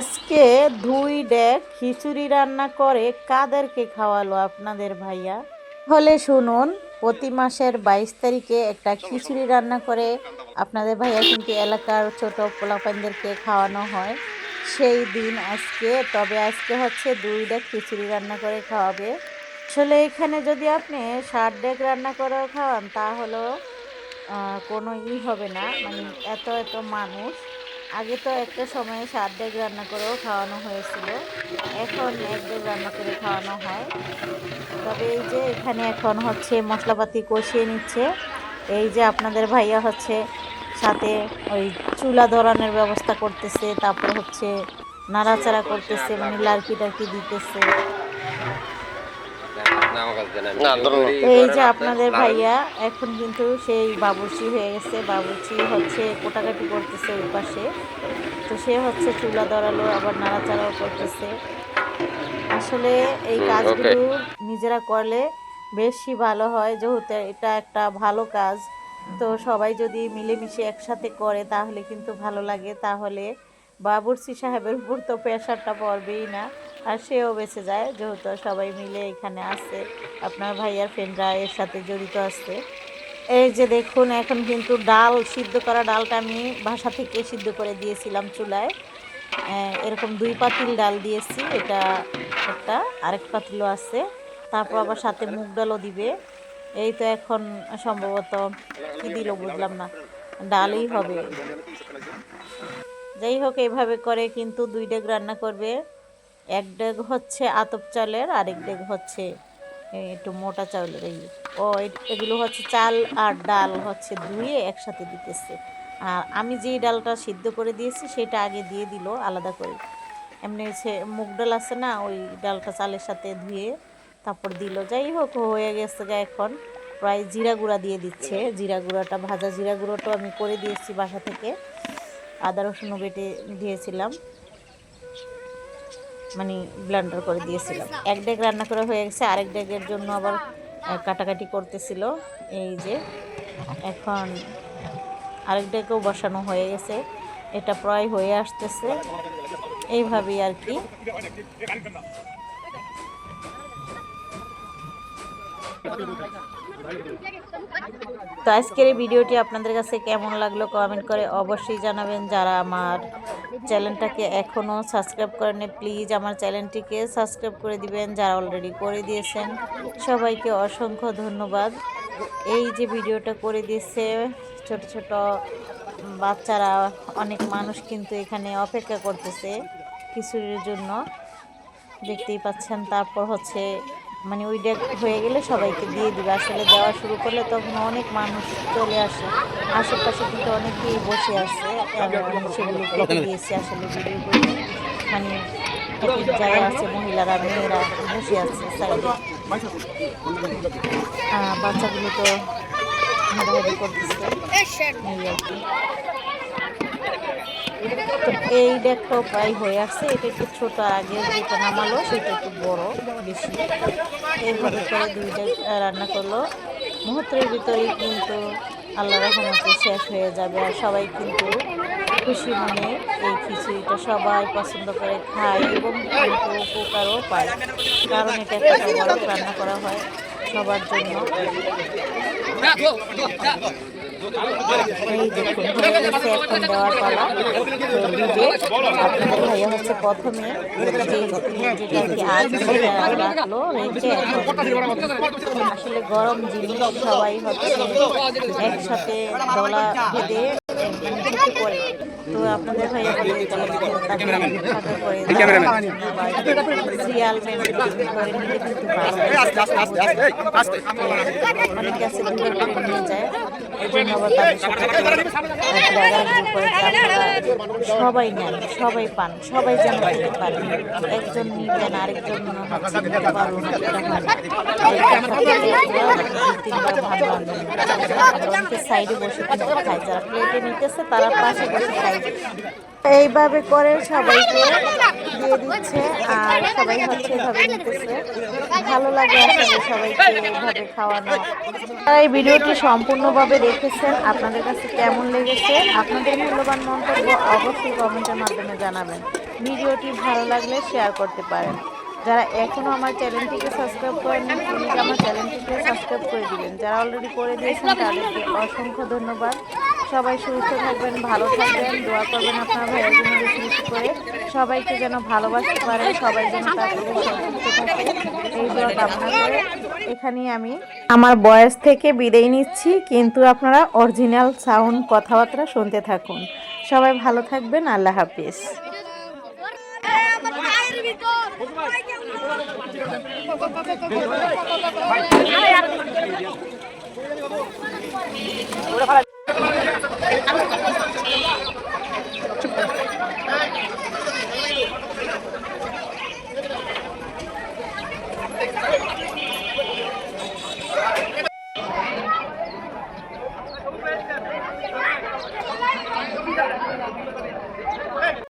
আজকে দুই ডেক খিচুড়ি রান্না করে কাদেরকে খাওয়ালো আপনাদের ভাইয়া? হলে শুনুন, প্রতি মাসের বাইশ তারিখে একটা খিচুড়ি রান্না করে আপনাদের ভাইয়া কিন্তু এলাকার ছোট পোলাপানদেরকে খাওয়ানো হয়। সেই দিন আজকে, তবে আজকে হচ্ছে দুই ডেক খিচুড়ি রান্না করে খাওয়াবে। আসলে এখানে যদি আপনি ষাট ডেক রান্না করে খাওয়ান, তাহলেও কোনো ই হবে না। মানে এত এত মানুষ। আগে তো একটা সময়ে সাত ডেক রান্না করেও খাওয়ানো হয়েছিল। এখন এক ডেক রান্না করে খাওয়ানো হয়। তবে এই যে এখানে এখন হচ্ছে মশলাপাতি কষিয়ে নিচ্ছে। এই যে আপনাদের ভাইয়া হচ্ছে সাথে ওই চুলা ধরানোর ব্যবস্থা করতেছে, তারপর হচ্ছে নাড়াচাড়া করতেছে মানে লার্কি টার্কি দিতেছে। না, এই যে আপনাদের ভাইয়া এখন কিন্তু সেই বাবুর্চি হয়ে গেছে। বাবুর্চি হচ্ছে কোটাকাটি করতেছে ওই পাশে। তো সে হচ্ছে চুলা ধরালো আবার নাড়াচাড়াও করতেছে। আসলে এই কাজগুলো নিজেরা করলে বেশি ভালো হয় যেহেতু এটা একটা ভালো কাজ। তো সবাই যদি মিলেমিশে একসাথে করে তাহলে কিন্তু ভালো লাগে। তাহলে বাবুর্চি সাহেবের উপর তো প্রেশারটা পড়বেই না। আর সেও বেঁচে যায়, যেহেতু সবাই মিলে এখানে আছে। আপনার ভাইয়ার ফ্রেন্ডরা এর সাথে জড়িত আছে। এই যে দেখুন, এখন কিন্তু ডাল, সিদ্ধ করা ডালটা আমি বাসা থেকে সিদ্ধ করে দিয়েছিলাম চুলায়। এরকম দুই পাতিল ডাল দিয়েছি, এটা একটা, আরেক পাতিলও আছে। তারপর আবার সাথে মুগ ডালও দিবে। এই তো এখন সম্ভবত কি দিল বুঝলাম না, ডালই হবে। যাই হোক এইভাবে করে কিন্তু দুই ডেগ রান্না করবে। এক ডেগ হচ্ছে আতপ চালের, আরেক ডেগ হচ্ছে একটু মোটা চাউলের। এই ও এগুলো হচ্ছে চাল আর ডাল হচ্ছে ধুয়ে একসাথে দিতেছে। আর আমি যেই ডালটা সিদ্ধ করে দিয়েছি, সেটা আগে দিয়ে দিল আলাদা করে। এমনি হচ্ছে মুগ ডাল আছে না, ওই ডালটা চালের সাথে ধুয়ে তারপর দিল। যাই হোক, হয়ে গেছে গা এখন। প্রায় জিরা গুঁড়া দিয়ে দিচ্ছে। জিরা গুঁড়াটা, ভাজা জিরা গুঁড়োটাও আমি করে দিয়েছি বাসা থেকে। আদা রসুনও বেটে দিয়েছিলাম। মানে ব্লেন্ডার করে দিয়েছিলাম। এক ডেগ রান্না করা হয়ে গেছে, আরেক ডেগের জন্য আবার কাটাকাটি করতেছিল। এই যে, এখন আরেক ডেগেও বসানো হয়ে গেছে। এটা প্রায় হয়ে আসতেছে। এইভাবেই আর কি। তো আজকের এই ভিডিওটি আপনাদের কাছে কেমন লাগল কমেন্ট করে অবশ্যই জানাবেন। যারা আমার চ্যানেলটাকে এখনও সাবস্ক্রাইব করেনি প্লিজ আমার চ্যানেলটিকে সাবস্ক্রাইব করে দিবেন, যারা অলরেডি করে দিয়েছেন। সবাইকে অসংখ্য ধন্যবাদ। এই যে ভিডিওটা করে দিয়েছে, ছোট ছোট বাচ্চারা, অনেক মানুষ কিন্তু এখানে অপেক্ষা করতেছে খিচুড়ির জন্য। দেখতেই পাচ্ছেন, তারপর হচ্ছে মানে ওই ডেক হয়ে গেলে সবাইকে দিয়ে দিবে। আসলে দেওয়া শুরু করলে তখন অনেক মানুষ চলে আসে। আশেপাশে কিন্তু অনেকেই বসে আছে এবং সেগুলো কেটে দিয়েছে আসলে ভিডিও করে। মানে এক আছে মহিলারা মেয়েরা বসে আছে সাইডে বাচ্চাগুলো তো হাঁটাহাঁটি করতেছে। এই আর কি। তো এই ডেকটাও প্রায় হয়ে আসছে এটা একটু ছোট, আগে যেটা নামালো সেটা একটু বড়, বেশি। এইভাবে করে দুই ডেক রান্না করল। মুহূর্তের ভিতরেই কিন্তু আল্লাহ রহমতে শেষ হয়ে যাবে আর সবাই কিন্তু খুশি মনে এই খিচুড়িটা সবাই পছন্দ করে খায় এবং কিন্তু উপকারও পায়। কারণ এটা একটা বড় রান্না করা হয় সবার জন্য। এই দেখুন হয়ে গেছে হচ্ছে প্রথমে আসলে গরম জিনিস সবাই হচ্ছে একসাথে দলা মানে তো আপনাদের ভাইয়া সিরিয়াল অনেকে আছে করে নিয়ে যায়। সবাই নেন সবাই পান সবাই যেন খেতে পারে। একজন নিবেন আরেকজন তিনবার অনেকে সাইডে বসে খায় যারা প্লেটে নিতেছে তারা পাশে বসে খায়। এইভাবে করে সবাইকে দিয়ে দিচ্ছে, আর সবাই হচ্ছে এভাবে নিতেছে ভালো লাগে আসলে সবাইকে এইভাবে খাওয়ানো। তারা এই ভিডিওটি সম্পূর্ণভাবে দেখেছেন, আপনাদের কাছে কেমন লেগেছে? আপনাদের মূল্যবান মন্তব্য অবশ্যই কমেন্টের মাধ্যমে জানাবেন। ভিডিওটি ভালো লাগলে শেয়ার করতে পারেন। যারা এখনও আমার চ্যানেলটিকে সাবস্ক্রাইব করেননি আমার চ্যানেলটিকে সাবস্ক্রাইব করে দিবেন। যারা অলরেডি করে দিয়েছেন, তাদেরকে অসংখ্য ধন্যবাদ। সবাই সুস্থ থাকবেন, ভালো থাকবেন, দোয়া করবেন আপনার ভাইয়ের জন্য বেশি বেশি করে। সবাইকে যেন ভালোবাসতে পারে সবাই যেন এই দোয়া করে এখানেই আমি আমার বয়স থেকে বিদায় নিচ্ছি, কিন্তু আপনারা অরিজিনাল সাউন্ড কথাবার্তা শুনতে থাকুন। সবাই ভালো থাকবেন, আল্লাহ হাফিজ।